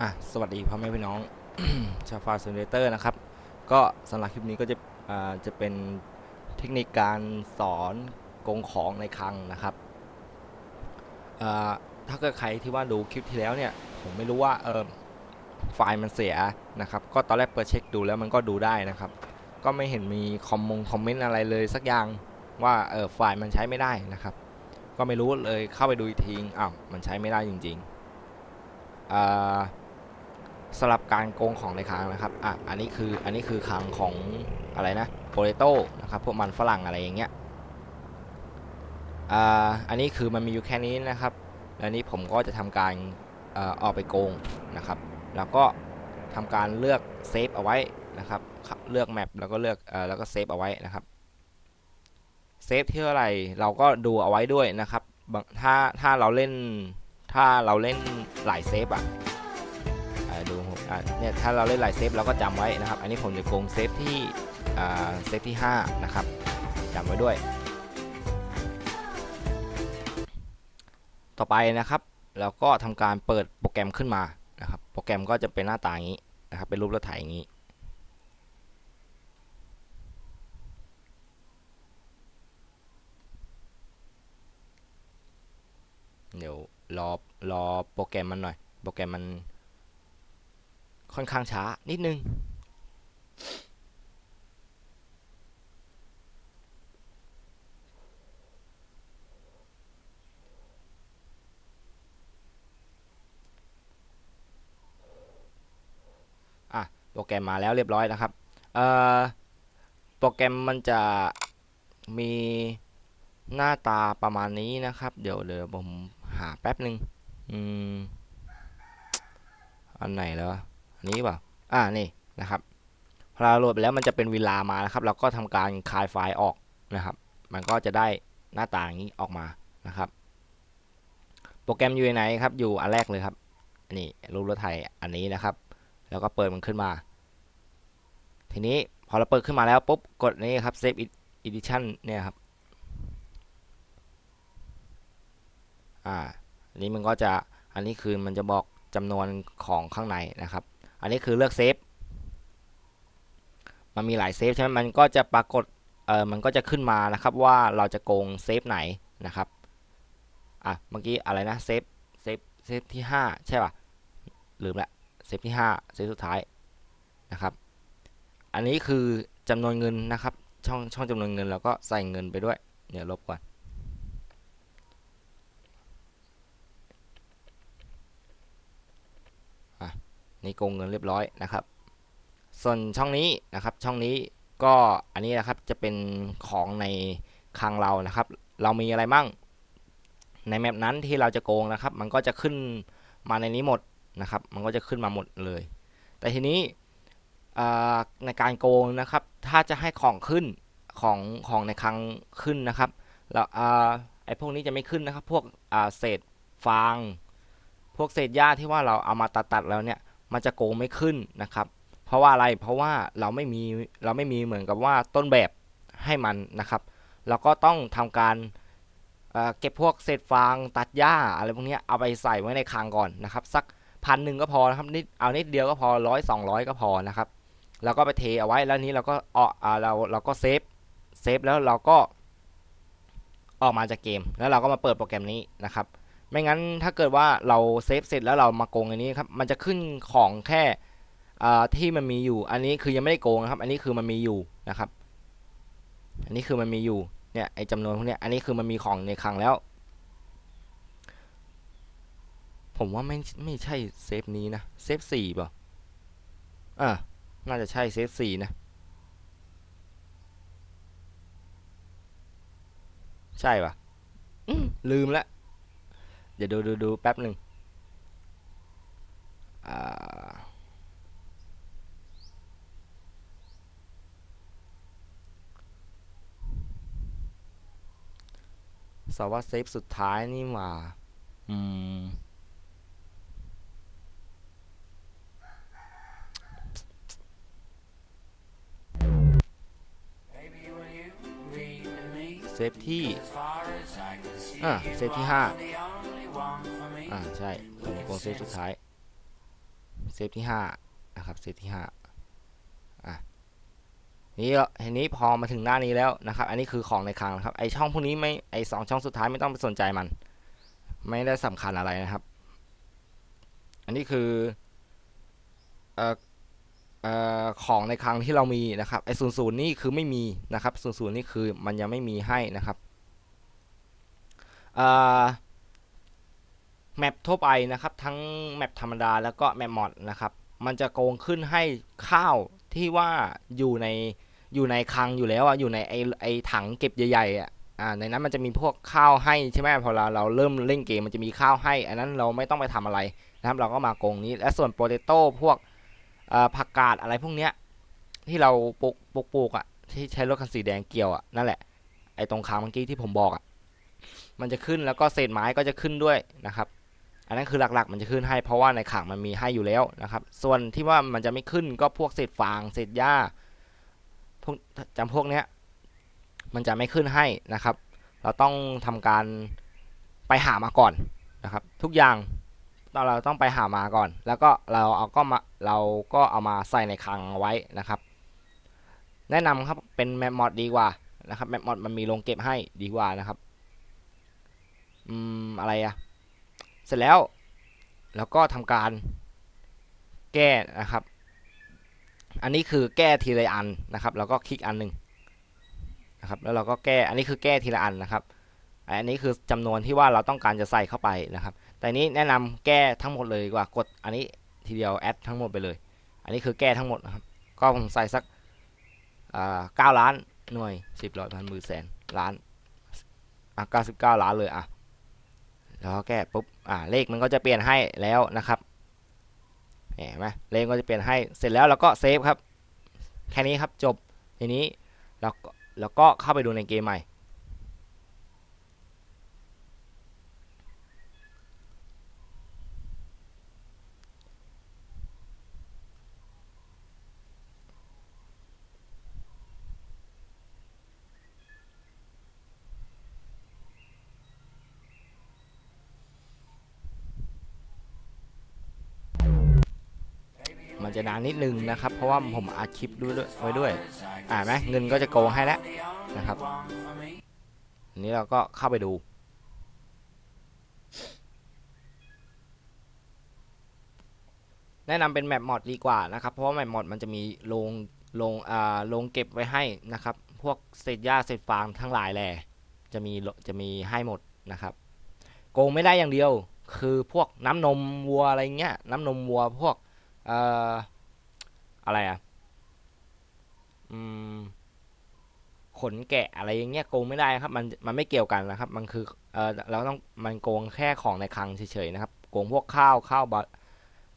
อะสวัสดีพ่อแม่พี่น้องชาวฟาซิเลเตอร์นะครับ ก็สำหรับคลิปนี้ก็จะอ่าจะเป็นเทคนิคการสอนกงของในคลังนะครับอ่าถ้าเกิดใครที่ว่าดูคลิปที่แล้วเนี่ย ผมไม่รู้ว่าเออไฟล์มันเสียนะครับ ก็ตอนแรกเปิดเช็คดูแล้วมันก็ดูได้นะครับ ก็ไม่เห็นมีคอมมงคอมเมนต์อะไรเลยสักอย่างว่าเออไฟล์มันใช้ไม่ได้นะครับ ก็ไม่รู้เลยเข้าไปดูอีกทีอ้าวมันใช้ไม่ได้จริงๆอ่า สำหรับการโกงของในคลังนะครับอะอันนี้คืออันนี้คือคลังของอะไรนะโปเตโต้นะครับพวกมันฝรั่งอะไรอย่างเงี้ยอ่าอันนี้คือมันมีอยู่แค่นี้นะครับ แล้วนี้ผมก็จะทำการเอ่อออกไปโกงนะครับ แล้วก็ทำการเลือกเซฟเอาไว้นะครับ เลือกแมปแล้วก็เลือกเอ่อแล้วก็เซฟเอาไว้นะครับเซฟที่เท่าไหร่เราก็ดูเอาไว้ด้วยนะครับถ้าถ้าเราเล่นถ้าเราเล่นหลายเซฟอะอ่า ดูอ่าเนี่ยถ้าเราเล่นหลายเซฟเราก็จำไว้นะครับ อันนี้ผมจะโกงเซฟที่อ่าเซฟที่ 5 นะครับจำไว้ด้วย ต่อไปนะครับเราก็ทำการเปิดโปรแกรมขึ้นมานะครับ โปรแกรมก็จะเป็นหน้าตาอย่างนี้นะครับ เป็นรูปรถไถอย่างนี้เดี๋ยวรอรอโปรแกรมมันหน่อย โปรแกรมมัน ค่อนข้างช้านิดนึง อะ โปรแกรมมาแล้วเรียบร้อยนะครับ เอ่อ โปรแกรมมันจะมีหน้าตาประมาณนี้นะครับ เดี๋ยวเดี๋ยวผมหาแป๊บหนึ่งอืม อันไหนแล้วอั นี้เปล่าอ่านี่นะครับพอเราโหลดไปแล้วมันจะเป็นเวลามานะครับ เราก็ทำการคลายไฟล์ออกนะครับ มันก็จะได้หน้าตาอย่างนี้ออกมานะครับ โปรแกรมอยู่ไหนครับอยู่อันแรกเลยครับนนี้รูปรถไถอันนี้นะครับ แล้วก็เปิดมันขึ้นมา ทีนี้พอเราเปิดขึ้นมาแล้วปุ๊บกดนี่ครับ Save Edition เนี่ยครับอ่านนี้มันก็จะอันนี้คือมันจะบอกจำนวนของข้างในนะครับ อันนี้คือเลือกเซฟ มันมีหลายเซฟใช่ไหมมันก็จะปรากฏ เออมันก็จะขึ้นมานะครับว่าเราจะโกงเซฟไหนนะครับ อะ เมื่อกี้อะไรนะเซฟ เซฟ เซฟที่ 5 ใช่ป่ะ ลืมละ เซฟที่ 5 เซฟสุดท้ายนะครับ อันนี้คือจำนวนเงินนะครับ ช่องช่องจำนวนเงินแล้วก็ใส่เงินไปด้วยเดี๋ยวลบก่อน นี่โกงเงินเรียบร้อยนะครับ ส่วนช่องนี้นะครับช่องนี้ก็อันนี้นะครับจะเป็นของในคลังเรานะครับ เรามีอะไรมั่งในแมปนั้นที่เราจะโกงนะครับ มันก็จะขึ้นมาในนี้หมดนะครับ มันก็จะขึ้นมาหมดเลย แต่ทีนี้ในการโกงนะครับ ถ้าจะให้ของขึ้นของของในคลังขึ้นนะครับแล้วไอ้พวกนี้จะไม่ขึ้นนะครับ พวกเศษฟาง พวกเศษหญ้าที่ว่าเราเอามาตัดๆแล้วเนี่ย มันจะโกงไม่ขึ้นนะครับ เพราะว่าอะไรเพราะว่าเราไม่มีเราไม่มีเหมือนกับว่าต้นแบบให้มันนะครับ เราก็ต้องทำการเเก็บพวกเศษฟางตัดหญ้าอะไรพวกนี้เอาไปใส่ไว้ในคลังก่อนนะครับ สักพันหนึ่งก็พอนะครับนิดเอานิดเดียวก็พอร้อยสองร้อยก็พอนะครับแล้วก็ไปเทเอาไว้แล้วนี้เราก็เออเราเราก็เซฟเซฟแล้วเราก็ออกมาจากเกม แล้วเราก็มาเปิดโปรแกรมนี้นะครับ ไม่งั้นถ้าเกิดว่าเราเซฟเสร็จแล้วเรามาโกงอันนี้ครับ มันจะขึ้นของแค่ที่มันมีอยู่ อันนี้คือยังไม่ได้โกงนะครับ อันนี้คือมันมีอยู่นะครับ อันนี้คือมันมีอยู่ เนี่ยไอจำนวนพวกเนี้ย อันนี้คือมันมีของในคลังแล้ว ผมว่าไม่ไม่ใช่เซฟนี้นะ เซฟสี่ป่ะอ่าน่าจะใช่เซฟสี่นะ ใช่ป่ะลืมล้ว เดี๋ยวดูดูดูแป๊บหนึ่งสวัสดเซฟสุดท้ายนี่มาอืมเซฟที่อ่าเซฟที่ห้า อ่าใช่ผมกดเซฟสุดท้าย เซฟที่ห้านะครับเซฟที่ห้าอะนี่ก็ทีนี้พอมาถึงหน้านี้แล้วนะครับ อันนี้คือของในคลังนะครับไอช่องพวกนี้ไม่ไอสองช่องสุดท้ายไม่ต้องไปสนใจมัน ไม่ได้สำคัญอะไรนะครับ อันนี้คือเอ่ออของในคลังที่เรามีนะครับไอศูนย์ศูนย์นี่คือไม่มีนะครับศูนย์ศูนย์นี่คือมันยังไม่มีให้นะครับอ่อ แมปทั่วไปนะครับ ทั้งแมปธรรมดาแล้วก็แมปมอดนะครับ มันจะโกงขึ้นให้ข้าวที่ว่าอยู่ในอยู่ในคลังอยู่แล้วอะอยู่ในไอไอถังเก็บใหญ่ๆอะอ่าในนั้นมันจะมีพวกข้าวให้ใช่ไหมพอเราเราเริ่มเล่นเกมมันจะมีข้าวให้ อันนั้นเราไม่ต้องไปทำอะไรนะครับ เราก็มาโกงนี้ และส่วนโปรเตโต้พวกผักกาดอะไรพวกเนี้ยที่เราปลูกปลูกปลูกอะที่ใช้รถคันสีแดงเกี่ยวอะนั่นแหละไอตรงคางเมื่อกี้ที่ผมบอกอะมันจะขึ้นแล้วก็เศษไม้ก็จะขึ้นด้วยนะครับ อันนั้นคือหลักๆ มันจะขึ้นให้เพราะว่าในขังมันมีให้อยู่แล้วนะครับ ส่วนที่ว่ามันจะไม่ขึ้นก็พวกเศษฟางเศษหญ้าพวกจำพวกเนี้ยมันจะไม่ขึ้นให้นะครับ เราต้องทำการไปหามาก่อนนะครับ ทุกอย่างเราต้องไปหามาก่อน แล้วก็เราเอาก็มาเราก็เอามาใส่ในคลังไว้นะครับ แนะนำครับเป็นแมปมอดดีกว่านะครับแมปมอดมันมีโรงเก็บให้ดีกว่านะครับ อืมอะไรอะ เสร็จแล้วแล้วก็ทำการแก้นะครับ อันนี้คือแก้ทีละอันนะครับ แล้วก็คลิกอันหนึ่งนะครับ แล้วเราก็แก้ อันนี้คือแก้ทีละอันนะครับ อันนี้คือจำนวนที่ว่าเราต้องการจะใส่เข้าไปนะครับ แต่นี้แนะนำแก้ทั้งหมดเลยดีกว่ากด อันนี้ทีเดียวแอดทั้งหมดไปเลย อันนี้คือแก้ทั้งหมดนะครับ ก็ผมใส่สักเก้าล้านหน่วยสิบร้อยพันหมื่นแสนล้านอะเก้าสิบเก้าล้านเลยอะ แล้วก็แก้ปุ๊บอ่าเลขมันก็จะเปลี่ยนให้แล้วนะครับเห็นไหมเลขก็จะเปลี่ยนให้เสร็จแล้วเราก็เซฟครับแค่นี้ครับจบทีนี้เราก็เราก็เข้าไปดูในเกมใหม่ มัน จะนานนิดนึงนะครับ เพราะว่าผมอัดคลิปด้วยด้วยไว้ด้วย อ่าไหมเงินก็จะโกงให้แล้วนะครับนี้เราก็เข้าไปดู แนะนำเป็นแมปมอดดีกว่านะครับ เพราะว่าแมปมอดมันจะมีโรงโรงอ่าโรงเก็บไว้ให้นะครับ พวกเศษหญ้าเศษฟางทั้งหลายแหล่จะมีจะมีให้หมดนะครับ โกงไม่ได้อย่างเดียว คือพวกน้ำนมวัวอะไรเงี้ย น้ำนมวัวพวก เอ่ออะไรอะอืมขนแกะอะไรอย่างเงี้ยโกงไม่ได้ครับ มันมันไม่เกี่ยวกันนะครับ มันคือเออเราต้องมันโกงแค่ของในคลังเฉยๆนะครับ โกงพวกข้าวข้าวบา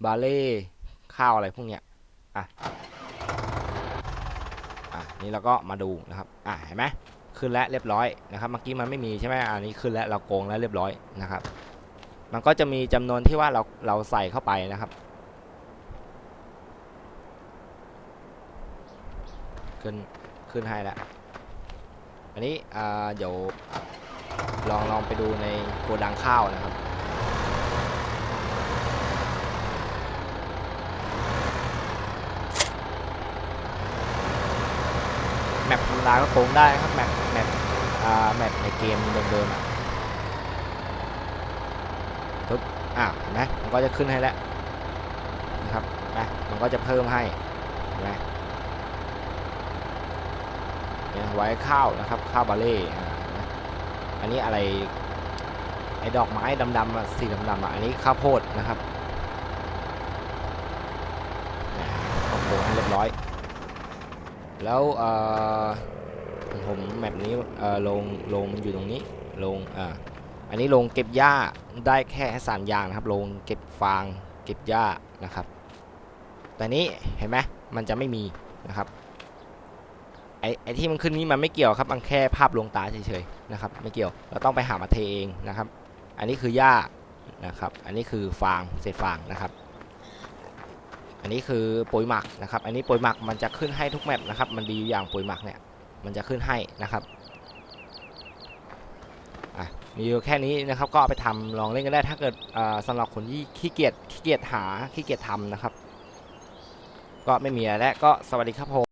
บาเล่ข้าวอะไรพวกเนี้ยอะอะนี่เราก็มาดูนะครับอะเห็นไหมขึ้นแล้วเรียบร้อยนะครับเมื่อกี้มันไม่มีใช่ไหมอันนี้ขึ้นแล้วเราโกงแล้วเรียบร้อยนะครับ มันก็จะมีจำนวนที่ว่าเราเราใส่เข้าไปนะครับ ขึ้นขึ้นให้แล้วอันนี้เดี๋ยวลองลองไปดูในโกดังข้าวนะครับแมปธรรมดาก็โกงได้ครับแมปแมปอ่าแมปในเกมเดิมๆอะปึ๊บอะเห็นไหมมันก็จะขึ้นให้แล้วนะครับนะมันก็จะเพิ่มให้เห็นไหม ไว้ข้าวนะครับข้าวบาเล่อันนี้อะไรไอ้ดอกไม้ดำๆสีดำๆอันนี้ข้าวโพดนะครับอ่าข้าวโพดให้เรียบร้อย แล้วผมแมปนี้ลงลงมันอยู่ตรงนี้ลงอ่าอันนี้ลงเก็บหญ้าได้แค่สามอย่างนะครับลงเก็บฟางเก็บหญ้านะครับ แต่นี้เห็นไหมมันจะไม่มีนะครับ ไอ้ไอ้ที่มันขึ้นนี้มันไม่เกี่ยวครับมันแค่ภาพลวงตาเฉยๆนะครับไม่เกี่ยวเราต้องไปหามาเทเองนะครับ อันนี้คือหญ้านะครับอันนี้คือฟางเศษฟางนะครับ อันนี้คือปุ๋ยหมักนะครับ อันนี้ปุ๋ยหมักมันจะขึ้นให้ทุกแมปนะครับ มันดีอย่างปุ๋ยหมักเนี่ยมันจะขึ้นให้นะครับอะมีอยู่แค่นี้นะครับก็เอาไปทำลองเล่นกันได้ถ้าเกิดอ่าสำหรับคนที่ขี้เกียจขี้เกียจหาขี้เกียจทำนะครับ ก็ไม่มีอะไรแล้วก็สวัสดีครับผม